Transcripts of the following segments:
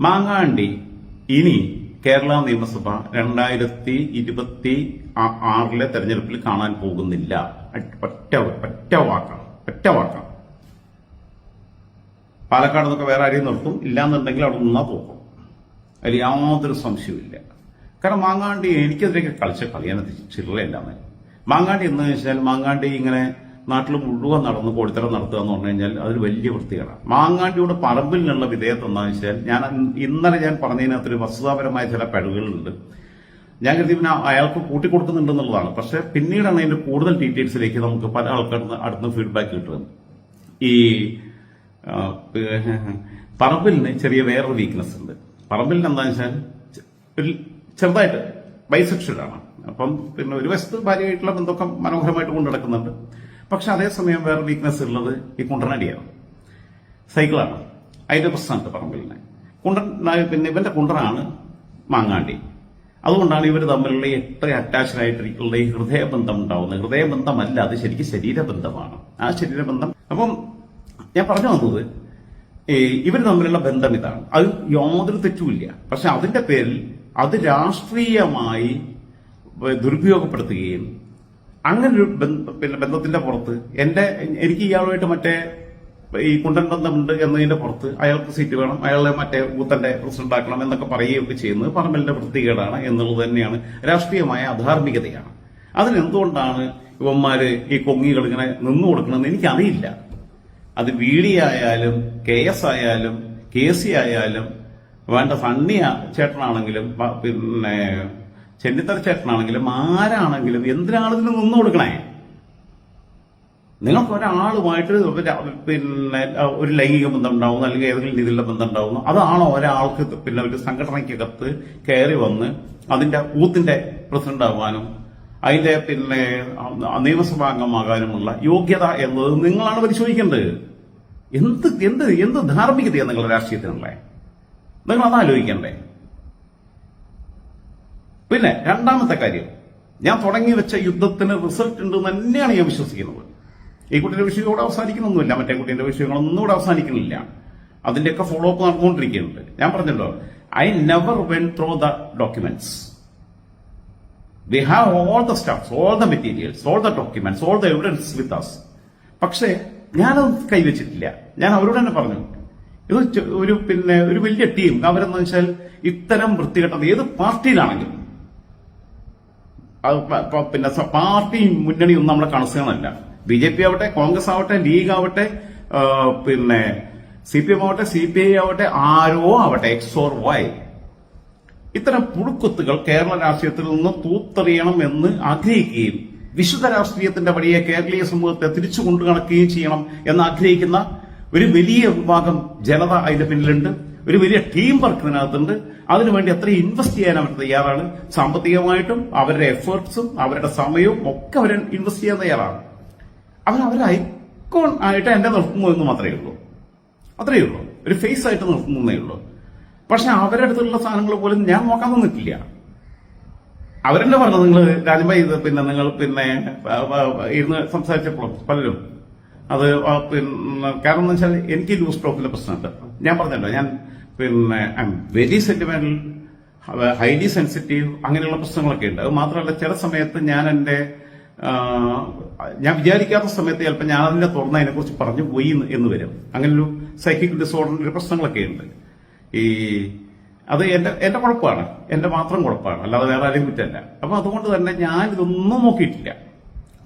മാങ്ങാണ്ടി ഇനി കേരള നിയമസഭ രണ്ടായിരത്തി ഇരുപത്തി ആറിലെ തെരഞ്ഞെടുപ്പിൽ കാണാൻ പോകുന്നില്ല. പറ്റ പറ്റ വാക്കാണ് പറ്റ വാക്കാണ് പാലക്കാട് നിന്നൊക്കെ വേറെ ആരെയും നിർത്തും ഇല്ലാന്നുണ്ടെങ്കിൽ അവിടെ നിന്നാ പോകും. അതിൽ യാതൊരു സംശയവുമില്ല. കാരണം മാങ്ങാണ്ടി എനിക്കെതിരെയൊക്കെ കളിച്ച കളിയാനത് ചില്ലറയല്ലാന്ന്. മാങ്ങാണ്ടി എന്ന് വെച്ചാൽ മാങ്ങാണ്ടി ഇങ്ങനെ നാട്ടിൽ മുഴുവൻ നടന്ന് കോടിത്തരം നടത്തുക എന്ന് പറഞ്ഞു കഴിഞ്ഞാൽ അതൊരു വലിയ വൃത്തികേടാണ്. മാങ്ങാണ്ടിയുടെ പറമ്പിൽ നിന്നുള്ള വിധേയത്വം എന്താണെന്ന് വെച്ചാൽ ഞാൻ ഇന്നലെ ഞാൻ പറഞ്ഞതിനകത്തൊരു വസ്തുതാപരമായ ചില പിഴവുകളുണ്ട്. ഞാൻ കരുതി പിന്നെ അയാൾക്ക് കൂട്ടിക്കൊടുക്കുന്നുണ്ടെന്നുള്ളതാണ് പക്ഷെ പിന്നീടാണ് അതിന്റെ കൂടുതൽ ഡീറ്റെയിൽസിലേക്ക് നമുക്ക് പല ആൾക്കാരുടെ അടുത്ത് ഫീഡ്ബാക്ക് കിട്ടുന്നത്. ഈ പറമ്പിലിന് ചെറിയ വേറൊരു വീക്ക്നെസ് ഉണ്ട്. പറമ്പിലിന് എന്താണെന്ന് വെച്ചാൽ ഒരു ചെറുതായിട്ട് ബൈസെക്ഷൽ ആണ് അപ്പം പിന്നെ ഒരു വശത്ത് ഭാര്യയായിട്ടുള്ള ബന്ധമൊക്കെ മനോഹരമായിട്ട് കൊണ്ടു നടക്കുന്നുണ്ട്. പക്ഷെ അതേസമയം വേറെ വീക്ക്നെസ് ഉള്ളത് ഈ കുണ്ടനടിയാണ്. സൈക്കിളാണ് അതിന്റെ പ്രശ്നമുണ്ട് പറമ്പിലിന്. കുണ്ടൻ പിന്നെ ഇവന്റെ കുണ്ടനാണ് മാങ്ങാണ്ടി. അതുകൊണ്ടാണ് ഇവർ തമ്മിലുള്ള എത്ര അറ്റാച്ച്ഡ് ആയിട്ടുള്ള ഈ ഹൃദയബന്ധം ഉണ്ടാവുന്നത്. ഹൃദയബന്ധമല്ല അത് ശരിക്കും ശരീരബന്ധമാണ്. ആ ശരീരബന്ധം അപ്പം ഞാൻ പറഞ്ഞു വന്നത് ഇവർ തമ്മിലുള്ള ബന്ധം ഇതാണ്. അത് യാതൊരു തെറ്റുമില്ല. പക്ഷെ അതിന്റെ പേരിൽ അത് രാഷ്ട്രീയമായി ദുരുപയോഗപ്പെടുത്തുകയും അങ്ങനെ ഒരു പിന്നെ ബന്ധത്തിന്റെ പുറത്ത് എന്റെ എനിക്ക് ഇയാളുമായിട്ട് മറ്റേ ഈ കുണ്ടൻ ബന്ധമുണ്ട് എന്നതിന്റെ പുറത്ത് അയാൾക്ക് സീറ്റ് വേണം അയാളെ മറ്റേ ബൂത്തന്റെ പ്രസിഡന്റ് ആക്കണം എന്നൊക്കെ പറയുകയൊക്കെ ചെയ്യുന്നത് പറമ്പലിന്റെ വൃത്തികേടാണ് എന്നുള്ളത് തന്നെയാണ് രാഷ്ട്രീയമായ അധാർമികതയാണ്. അതിനെന്തുകൊണ്ടാണ് ഇവന്മാര് ഈ കൊങ്ങികൾ ഇങ്ങനെ നിന്നു കൊടുക്കണമെന്ന് എനിക്കറിയില്ല. അത് വി ഡി ആയാലും കെ എസ് ആയാലും കെ സി ആയാലും വേണ്ട സണ്ണിയ ചേട്ടനാണെങ്കിലും പിന്നെ ചെന്നിത്തല ചേട്ടനാണെങ്കിലും ആരാണെങ്കിലും എന്തിനാണ് നിന്നു കൊടുക്കണേ? നിങ്ങൾക്ക് ഒരാളുമായിട്ട് ഒരു- പിന്നെ ഒരു ലൈംഗിക ബന്ധം ഉണ്ടാവുന്നു അല്ലെങ്കിൽ ഏതെങ്കിലും രീതിയിലുള്ള ബന്ധം ഉണ്ടാവുന്നു. അതാണോ ഒരാൾക്ക് പിന്നെ ഒരു സംഘടനയ്ക്കകത്ത് കയറി വന്ന് അതിന്റെ ഊത്തിന്റെ പ്രസിഡന്റ് ആവാനും അതിന്റെ പിന്നെ നിയമസഭാംഗമാകാനുമുള്ള യോഗ്യത എന്നത് നിങ്ങളാണ് പരിശോധിക്കേണ്ടത്. എന്ത് എന്ത് എന്ത് ധാർമ്മികതയാണ് നിങ്ങളുടെ രാഷ്ട്രീയത്തിനുള്ള? നിങ്ങൾ അത് ആലോചിക്കണ്ടേ പിന്നെ രണ്ടാമത്തെ കാര്യം ഞാൻ തുടങ്ങി വെച്ച യുദ്ധത്തിന് റിസൾട്ട് ഉണ്ട് തന്നെയാണ് ഞാൻ വിശ്വസിക്കുന്നത്. ഈ കുട്ടിയുടെ വിഷയം ഇവിടെ അവസാനിക്കുന്നൊന്നുമില്ല മറ്റേ കുട്ടിയുടെ വിഷയങ്ങളൊന്നും ഇവിടെ അവസാനിക്കുന്നില്ല. അതിന്റെയൊക്കെ ഫോളോ അപ്പ് നടന്നുകൊണ്ടിരിക്കുന്നുണ്ട് ഞാൻ പറഞ്ഞല്ലോ I never when throw the documents we have all the staffs all the materials all the documents all the evidence with us പക്ഷേ ഞാനത് കൈവച്ചിട്ടില്ല. ഞാൻ അവരോട് തന്നെ പറഞ്ഞു ഇത് ഒരു പിന്നെ ഒരു വലിയ ടീം അവരെന്ന് വെച്ചാൽ ഇത്തരം വൃത്തികെട്ടത് ഏത് പാർട്ടിയിലാണെങ്കിലും പിന്നെ പാർട്ടി പാർട്ടി മുന്നണിയൊന്നും നമ്മളെ കണസുകളല്ല ബി ജെ പി ആവട്ടെ കോൺഗ്രസ് ആവട്ടെ ലീഗ് ആവട്ടെ പിന്നെ സി പി എം ആവട്ടെ സി പി ഐ ആവട്ടെ ആരോ ആവട്ടെ എക്സ് ഓർ വൈ. ഇത്തരം പുഴുക്കുത്തുകൾ കേരള രാഷ്ട്രീയത്തിൽ നിന്ന് തൂത്തെറിയണം എന്ന് ആഗ്രഹിക്കുകയും വിശുദ്ധ രാഷ്ട്രീയത്തിന്റെ വഴിയെ കേരളീയ സമൂഹത്തെ തിരിച്ചു കൊണ്ടു നടക്കുകയും ചെയ്യണം എന്ന് ആഗ്രഹിക്കുന്ന ഒരു വലിയ വിഭാഗം ജനത അതിന്റെ പിന്നിലുണ്ട്. ഒരു വലിയ ടീം വർക്ക് ഇതിനകത്തുണ്ട്. അതിനുവേണ്ടി അത്രയും ഇൻവെസ്റ്റ് ചെയ്യാൻ അവർ തയ്യാറാണ്. സാമ്പത്തികമായിട്ടും അവരുടെ എഫേർട്സും അവരുടെ സമയവും ഒക്കെ അവർ ഇൻവെസ്റ്റ് ചെയ്യാൻ തയ്യാറാണ്. അവർ അവരെ ഐക്കോൺ ആയിട്ട് എന്നെ നിർത്തുന്നു എന്ന് മാത്രമേ ഉള്ളൂ. അത്രയേ ഉള്ളൂ. ഒരു ഫേസ് ആയിട്ട് നിർത്തുന്നേ ഉള്ളൂ. പക്ഷെ അവരുടെ അടുത്തുള്ള സാധനങ്ങൾ പോലും ഞാൻ നോക്കാൻ നിന്നിട്ടില്ല. അവരെന്നെ പറഞ്ഞു നിങ്ങൾ രാജ്യം ഇത് പിന്നെ നിങ്ങൾ പിന്നെ ഇരുന്ന് സംസാരിച്ചപ്പോൾ പലരും അത് പിന്നെ കാരണം എന്ന് വെച്ചാൽ എനിക്ക് ലൂസ് ടോക്കിന്റെ പ്രശ്നമുണ്ട്. ഞാൻ പറഞ്ഞല്ലോ ഞാൻ പിന്നെ I am very sentimental highly sensitive അങ്ങനെയുള്ള പ്രശ്നങ്ങളൊക്കെ ഉണ്ട്. അത് മാത്രമല്ല ചില സമയത്ത് ഞാൻ എന്റെ ഞാൻ വിചാരിക്കാത്ത സമയത്ത് ചിലപ്പോൾ ഞാൻ അതിനെ തുറന്ന് അതിനെക്കുറിച്ച് പറഞ്ഞു പോയി എന്ന് വരും. അങ്ങനൊരു സൈക്കിക് ഡിസോർഡറിന്റെ പ്രശ്നങ്ങളൊക്കെ ഉണ്ട്. ഈ അത് എന്റെ എന്റെ കുഴപ്പമാണ്. എന്റെ മാത്രം കുഴപ്പമാണ്. അല്ലാതെ വേറെ ആരെയും കുറ്റമല്ല. അപ്പൊ അതുകൊണ്ട് തന്നെ ഞാൻ ഇതൊന്നും നോക്കിയിട്ടില്ല.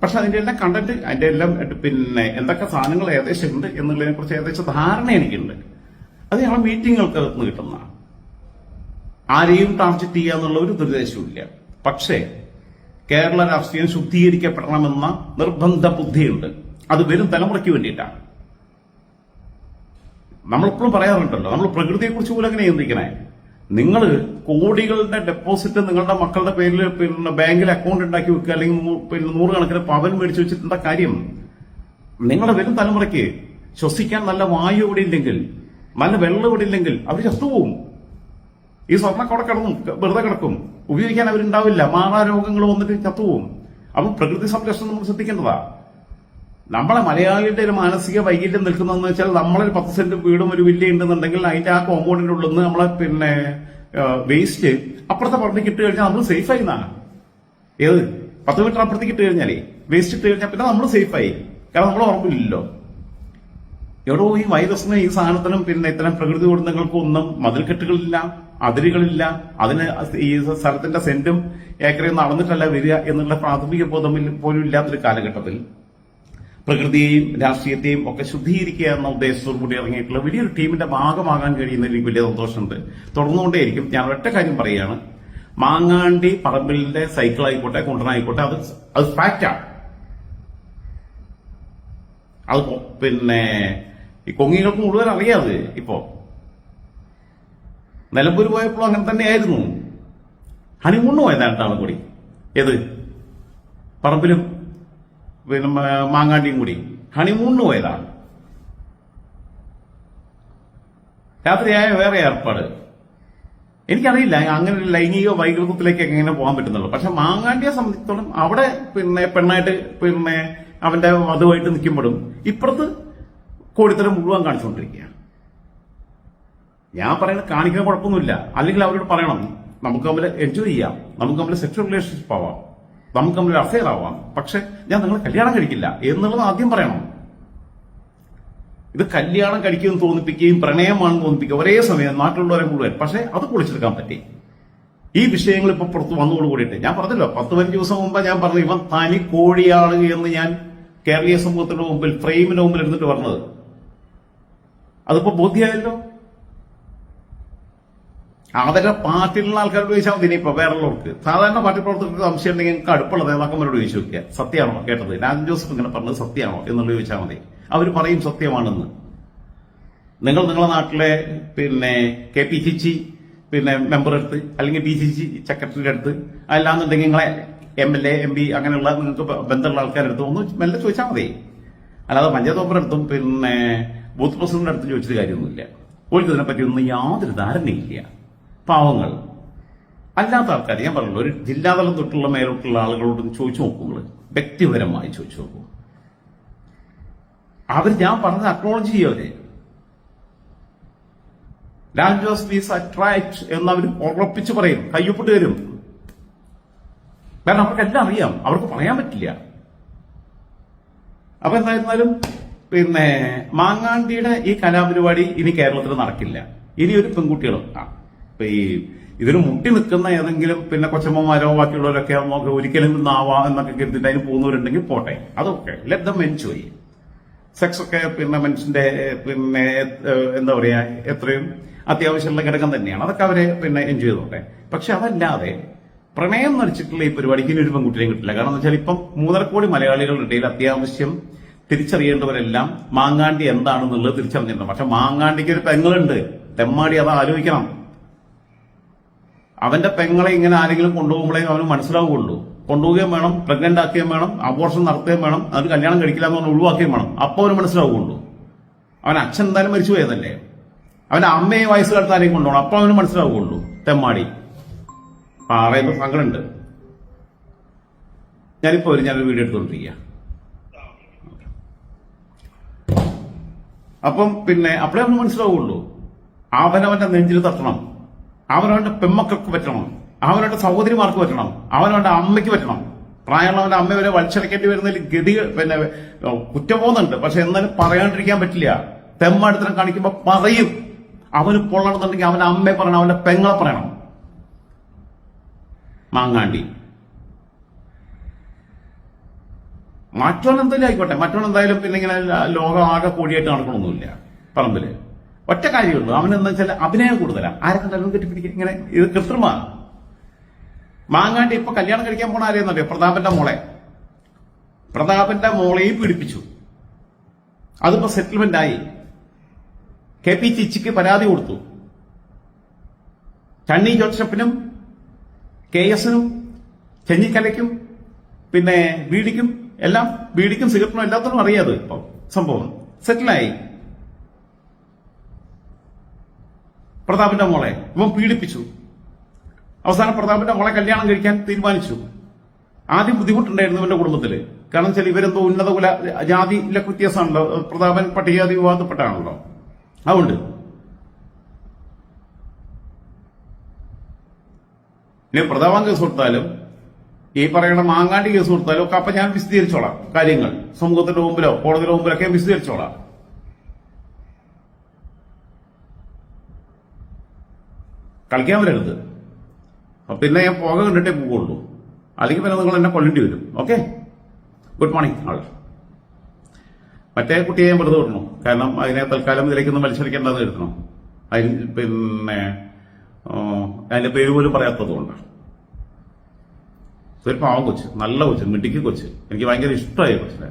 പക്ഷെ അതിന്റെ എല്ലാം കണ്ടന്റ് അതിന്റെ എല്ലാം പിന്നെ എന്തൊക്കെ സാധനങ്ങൾ ഏകദേശം ഉണ്ട് എന്നുള്ളതിനെ കുറിച്ച് ഏകദേശം ധാരണ എനിക്കുണ്ട്. അത് ഞങ്ങളെ മീറ്റിങ്ങുകൾക്ക് നിന്ന് കിട്ടുന്ന ആരെയും ടാർഗറ്റ് ചെയ്യുക എന്നുള്ള ഒരു ദുരുദ്ദേശവുമില്ല പക്ഷേ കേരള രാഷ്ട്രീയം ശുദ്ധീകരിക്കപ്പെടണമെന്ന നിർബന്ധ ബുദ്ധിയുണ്ട്. അത് വരും തലമുറയ്ക്ക് വേണ്ടിയിട്ടാണ് നമ്മളെപ്പോഴും പറയാറുണ്ടല്ലോ നമ്മൾ പ്രകൃതിയെക്കുറിച്ച് പോലും അങ്ങനെ ചിന്തിക്കണേ? നിങ്ങൾ കോടികളുടെ ഡെപ്പോസിറ്റ് നിങ്ങളുടെ മക്കളുടെ പേരിൽ പിന്നെ ബാങ്കിൽ അക്കൗണ്ട് ഉണ്ടാക്കി വെക്കുക അല്ലെങ്കിൽ പിന്നെ നൂറുകണക്കിന് പവൻ മേടിച്ചു വെച്ചിട്ടുള്ള കാര്യം. നിങ്ങളുടെ വരും തലമുറയ്ക്ക് ശ്വസിക്കാൻ നല്ല വായു ഇവിടെ ഇല്ലെങ്കിൽ നല്ല വെള്ളം ഇവിടെ ഇല്ലെങ്കിൽ അവർ ചത്തുപോകും ഈ സ്വർണ അവിടെ കിടന്നും വെറുതെ കിടക്കും. ഉപയോഗിക്കാൻ അവരുണ്ടാവില്ല. മാറാരോഗങ്ങൾ വന്നിട്ട് ചത്തുപോകും അപ്പം പ്രകൃതി സംരക്ഷണം നമ്മൾ ശ്രദ്ധിക്കേണ്ടതാ. നമ്മളെ മലയാളിയുടെ ഒരു മാനസിക വൈകല്യം നിൽക്കുന്നതെന്ന് വെച്ചാൽ നമ്മളൊരു പത്ത് സെന്റ് വീടും ഒരു വില്ല ഉണ്ടെന്നുണ്ടെങ്കിൽ അതിന്റെ ആ കോമ്പൗണ്ടിന്റെ ഉള്ളിൽ നിന്ന് നമ്മളെ പിന്നെ വേസ്റ്റ് അപ്പുറത്തെ പറമ്പിൽ ഇട്ട് കഴിഞ്ഞാൽ നമ്മൾ സേഫ് ആയി എന്നാണ്. ഏത്? പത്ത് മീറ്റർ അപ്പുറത്തേക്ക് ഇട്ട് കഴിഞ്ഞാലേ വേസ്റ്റ് ഇട്ട് കഴിഞ്ഞാൽ പിന്നെ നമ്മൾ സേഫായി കാരണം നമ്മൾ ഉറപ്പില്ലല്ലോ. എവിടോ ഈ വൈറസിന് ഈ സാധനത്തിനും പിന്നെ ഇത്തരം പ്രകൃതി ദുരന്തങ്ങൾക്കും ഒന്നും മതിൽക്കെട്ടുകളില്ല അതിരുകളില്ല. അതിന് ഈ സ്ഥലത്തിന്റെ സെന്റും ഏക്കറയും നടന്നിട്ടല്ല വരിക എന്നുള്ള പ്രാഥമിക ബോധം പോലും ഇല്ലാത്തൊരു കാലഘട്ടത്തിൽ പ്രകൃതിയെയും രാഷ്ട്രീയത്തെയും ഒക്കെ ശുദ്ധീകരിക്കുക എന്ന ഉദ്ദേശത്തോടു കൂടി ഇറങ്ങിയിട്ടുള്ള വലിയൊരു ടീമിന്റെ ഭാഗമാകാൻ കഴിയുന്നതിൽ എനിക്ക് വലിയ സന്തോഷമുണ്ട്. തുടർന്നുകൊണ്ടേയിരിക്കും ഞാൻ ഒറ്റ കാര്യം പറയുകയാണ്. മാങ്ങാണ്ടി പറമ്പിലിന്റെ സൈക്കിൾ ആയിക്കോട്ടെ കുണ്ടനായിക്കോട്ടെ അത് അത് ഫാക്റ്റാണ് അത് പിന്നെ ഈ കൊങ്ങികൾക്ക് മുഴുവൻ അറിയാതെ ഇപ്പോ. നിലമ്പൂർ പോയപ്പോഴും അങ്ങനെ തന്നെയായിരുന്നു. ഹണിമൂണ് പോയതാണ് കൂടി. ഏത്? പറമ്പിലും. പിന്നെ മാങ്ങാണ്ടിയും കൂടി. ഹണിമൂണിന് പോയതാണ്. രാത്രിയായ വേറെ ഏർപ്പാട്. എനിക്കറിയില്ല അങ്ങനെ ഒരു ലൈംഗിക വൈകൃതത്തിലേക്ക് എങ്ങനെ പോകാൻ പറ്റുന്നുള്ളൂ. പക്ഷെ മാങ്ങാണ്ടിയെ സംബന്ധിച്ചിടത്തോളം അവിടെ പിന്നെ പെണ്ണായിട്ട് പിന്നെ അവന്റെ വധുവായിട്ട് നിൽക്കുമ്പോഴും ഇപ്പുറത്ത് കോടിത്തരം മുഴുവൻ കാണിച്ചുകൊണ്ടിരിക്കുകയാണ്. ഞാൻ പറയുന്നത് കാണിക്കാൻ കുഴപ്പമൊന്നുമില്ല. അല്ലെങ്കിൽ അവരോട് പറയണം നമുക്ക് തമ്മിൽ എൻജോയ് ചെയ്യാം. നമുക്ക് തമ്മിൽ സെക്ഷൽ റിലേഷൻഷിപ്പ് ആവാം. നമുക്ക് തമ്മിൽ അഫെയർ ആവാം. പക്ഷെ ഞാൻ നിങ്ങളെ കല്യാണം കഴിക്കില്ല എന്നുള്ളത് ആദ്യം പറയണം. ഇത് കല്യാണം കഴിക്കുമെന്ന് തോന്നിപ്പിക്കുകയും പ്രണയമാണെന്ന് തോന്നിപ്പിക്കുക ഒരേ സമയം നാട്ടിലുള്ളവരെ മുഴുവൻ. പക്ഷെ അത് പൊളിച്ചെടുക്കാൻ പറ്റി. ഈ വിഷയങ്ങൾ ഇപ്പൊ പുറത്ത് വന്നുകൊണ്ട് കൂടിയിട്ട് ഞാൻ പറഞ്ഞല്ലോ പത്ത് പതിനഞ്ച് ദിവസം മുമ്പ് ഞാൻ പറഞ്ഞു ഇവൻ തനി കോഴിയാണ് എന്ന് ഞാൻ കേരളീയ സമൂഹത്തിന്റെ മുമ്പിൽ ഫ്രെയിമിന്റെ മുമ്പിൽ എടുത്തിട്ട് പറഞ്ഞത്. അതിപ്പോ ബോധ്യമായല്ലോ? അവരുടെ പാർട്ടിയിലുള്ള ആൾക്കാരോട് ചോദിച്ചാൽ മതി ഇനിയിപ്പോ വേറുള്ളവർക്ക് സാധാരണ പാർട്ടി പ്രവർത്തകർക്ക് സംശയം ഉണ്ടെങ്കിൽ നിങ്ങൾക്ക് അടുപ്പുള്ള നേതാക്കന്മാരോട് ചോദിച്ചു നോക്കിയാൽ സത്യമാണോ കേട്ടത്? രാജൻ ജോസഫ് ഇങ്ങനെ പറഞ്ഞത് സത്യമാണോ എന്നുള്ളത് ചോദിച്ചാൽ മതി. അവർ പറയും സത്യമാണെന്ന്. നിങ്ങൾ നിങ്ങളുടെ നാട്ടിലെ പിന്നെ കെ പി സി സി പിന്നെ മെമ്പർ എടുത്ത് അല്ലെങ്കിൽ പി സി സി സെക്രട്ടറിയുടെ അടുത്ത് അല്ലാന്നുണ്ടെങ്കിൽ നിങ്ങളെ M L A M P അങ്ങനെയുള്ള നിങ്ങൾക്ക് ബന്ധമുള്ള ആൾക്കാരുടെ അടുത്ത് ഒന്ന് മെല്ലെ ചോദിച്ചാൽ മതി. അല്ലാതെ പഞ്ചായത്ത് മെമ്പറുടെ അടുത്തും പിന്നെ ബൂത്ത് പ്രസിഡന്റിന്റെ അടുത്തും ചോദിച്ചിട്ട് കാര്യമൊന്നുമില്ല. ഓർക്ക് ഇതിനെപ്പറ്റി ഒന്നും യാതൊരു ധാരണയില്ല. പാവങ്ങൾ. അല്ലാത്ത ആൾക്കാർ ഞാൻ പറഞ്ഞല്ലോ ഒരു ജില്ലാതലം തൊട്ടുള്ള മേലോട്ടുള്ള ആളുകളോട് ചോദിച്ചു നോക്കൂ നിങ്ങൾ വ്യക്തിപരമായി ചോദിച്ചു നോക്കൂ. അവർ ഞാൻ പറഞ്ഞത് അക്നോളജ് ചെയ്യവരെ ലാൻഡ് ജോസ് ഈസ് അട്രാക്ട് എന്ന് അവർ ഉറപ്പിച്ച് പറയും. കയ്യൊപ്പിട്ട് തരും. കാരണം അവർക്കെല്ലാം അറിയാം. അവർക്ക് പറയാൻ പറ്റില്ല. അപ്പൊ എന്തായിരുന്നാലും പിന്നെ മാങ്ങാണ്ടിയുടെ ഈ കലാപരിപാടി ഇനി കേരളത്തിൽ നടക്കില്ല. ഇനി ഒരു പെൺകുട്ടികളും ഇപ്പൊ ഈ ഇതിന് മുട്ടി നിൽക്കുന്ന ഏതെങ്കിലും പിന്നെ കൊച്ചമ്മമാരോ ബാക്കിയുള്ളവരൊക്കെ നമുക്ക് ഒരിക്കലും നിന്നാവാ എന്നൊക്കെ കരുതിട്ട് അതിന് പോകുന്നവരുണ്ടെങ്കിൽ പോട്ടെ. അതൊക്കെ. ലെറ്റ് ദം എൻജോയ് സെക്സ് ഒക്കെ പിന്നെ മനുഷ്യന്റെ പിന്നെ എന്താ പറയാ എത്രയും അത്യാവശ്യമുള്ള ഘടകം തന്നെയാണ്. അതൊക്കെ അവരെ പിന്നെ എൻജോയ് ചെയ്തോട്ടെ. പക്ഷെ അതല്ലാതെ പ്രണയം നടിച്ചിട്ടുള്ള ഈ പരിപാടിക്ക് ഇനി ഒരു പെൺകുട്ടിയെയും കിട്ടില്ല. കാരണം എന്ന് വെച്ചാൽ ഇപ്പം മൂന്നര കോടി മലയാളികളുടെ ഇടയിൽ അത്യാവശ്യം തിരിച്ചറിയേണ്ടവരെല്ലാം മാങ്ങാണ്ടി എന്താണെന്നുള്ളത് തിരിച്ചറിഞ്ഞിട്ടുണ്ട്. പക്ഷെ മാങ്ങാണ്ടിക്ക് ഒരു പെങ്ങളുണ്ട്. തെമ്മാടി അത് ആലോചിക്കണം. അവന്റെ പെങ്ങളെ ഇങ്ങനെ ആരെങ്കിലും കൊണ്ടുപോകുമ്പോഴേ അവന് മനസ്സിലാവുകയുള്ളൂ. കൊണ്ടുപോവുകയും വേണം പ്രഗ്നന്റ് ആക്കുകയും വേണം അബോർഷൻ നടത്തുകയും വേണം അവന് കല്യാണം കഴിക്കില്ല എന്ന് പറഞ്ഞ് ഒഴിവാക്കുകയും വേണം. അപ്പൊ അവന് മനസ്സിലാവുകയുള്ളൂ. അവൻ അച്ഛൻ എന്തായാലും മരിച്ചു പോയതല്ലേ? അവന്റെ അമ്മയെ വയസ്സ് കാലത്ത് ആരെയും കൊണ്ടുപോകണം. അപ്പൊ അവന് മനസ്സിലാവുകയുള്ളൂ. തെമ്മാടി. പറയുമ്പോൾ സങ്കടമുണ്ട്. ഞാനിപ്പോ ഒരു ഞാനൊരു വീഡിയോ എടുത്തുകൊണ്ടിരിക്കുക അപ്പം പിന്നെ അപ്പോഴേ അവന് മനസ്സിലാവുകയുള്ളൂ. അവനവന്റെ നെഞ്ചിൽ തട്ടണം. അവനവന്റെ പെമ്മക്കൾക്ക് പറ്റണം. അവനവന്റെ സഹോദരിമാർക്ക് പറ്റണം. അവനവന്റെ അമ്മയ്ക്ക് പറ്റണം. പ്രായമുള്ളവന്റെ അമ്മ വരെ വലിച്ചടക്കേണ്ടി വരുന്നതിൽ ഗതി പിന്നെ കുറ്റബോധമുണ്ട് പക്ഷെ എന്നാലും പറയാണ്ടിരിക്കാൻ പറ്റില്ല. തെമ്മടുത്തരം കാണിക്കുമ്പോ പറയും. അവന് പൊള്ളണമെന്നുണ്ടെങ്കിൽ അവന്റെ അമ്മയെ പറയണം അവന്റെ പെങ്ങളെ പറയണം. മാങ്ങാണ്ടി. മറ്റവൻ എന്തായാലും ആയിക്കോട്ടെ. മറ്റവൻ എന്തായാലും പിന്നെ ഇങ്ങനെ ലോകം ആകെ കൂടിയായിട്ട് നടക്കണമൊന്നുമില്ല പറമ്പിൽ. ഒറ്റ കാര്യമുള്ളൂ. അവൻ എന്താ വെച്ചാൽ അഭിനയം കൂടുതലാണ് ആരെ കണ്ടാലും കെട്ടിപ്പിടിക്കുക ഇങ്ങനെ ഇത് കൃത്രിമാണ് മാങ്ങാണ്ടി ഇപ്പൊ കല്യാണം കഴിക്കാൻ പോണ ആരെയെന്നറിയോ പ്രതാപന്റെ മോളെ. പ്രതാപന്റെ മോളെയും പീഡിപ്പിച്ചു. അതിപ്പോ സെറ്റിൽമെന്റ് ആയി. കെ പി ചിച്ചിക്ക് പരാതി കൊടുത്തു. ചണ്ണി ജോസഫിനും കെ എസിനും ചെന്നിക്കലയ്ക്കും പിന്നെ ബീഡിക്കും എല്ലാം ബീഡിക്കും സിഗരറ്റിനും എല്ലാത്തിനും അറിയാതെ ഇപ്പം സംഭവം. സെറ്റിലായി പ്രതാപന്റെ മോളെ. ഇവൻ പീഡിപ്പിച്ചു. അവസാനം പ്രതാപിന്റെ മോളെ കല്യാണം കഴിക്കാൻ തീരുമാനിച്ചു. ആദ്യം ബുദ്ധിമുട്ടുണ്ടായിരുന്നു ഇവന്റെ കുടുംബത്തിൽ. കാരണം വെച്ചാൽ ഇവരെന്തോ ഉന്നത കുല ജാതിയിലൊക്കെ വ്യത്യാസമാണല്ലോ. പ്രതാപൻ പട്ടികജാതി വിവാദപ്പെട്ടാണല്ലോ. അതുകൊണ്ട് ഇനി പ്രതാപൻ കേസ് കൊടുത്താലും ഈ പറയുന്ന മാങ്ങാണ്ടി കേസ് കൊടുത്താലും ഒക്കെ അപ്പൊ ഞാൻ വിശദീകരിച്ചോളാം കാര്യങ്ങൾ. സമൂഹത്തിന്റെ മുമ്പിലോ കോടതിയുടെ മുമ്പിലൊക്കെ വിശദീകരിച്ചോളാം. കളിക്കാൻ വരരുത്. പിന്നെ ഞാൻ പോക കണ്ടിട്ടേ പോവുള്ളൂ. അല്ലെങ്കിൽ പിന്നെ നിങ്ങൾ എന്നെ കൊല്ലേണ്ടി വരും. ഓക്കെ ഗുഡ് മോർണിംഗ് ആൾ മറ്റേ കുട്ടിയെ ഞാൻ വെറുതെ വിടണം? കാരണം അതിനെ തൽക്കാലം ഇതിലേക്കൊന്നും മത്സരിക്കേണ്ടത് എടുക്കണം. അതിന് പിന്നെ അതിന്റെ പേര് പോലും പറയാത്തതുകൊണ്ട് ഒരു പാവം കൊച്ച് നല്ല കൊച്ച് മിടുക്കി കൊച്ച്. എനിക്ക് ഭയങ്കര ഇഷ്ടമായി കൊച്ചിനെ.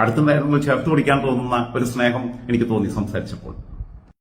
അടുത്തുണ്ടായിരുന്നു ചേർത്ത് പിടിക്കാൻ തോന്നുന്ന ഒരു സ്നേഹം എനിക്ക് തോന്നി സംസാരിച്ചപ്പോൾ.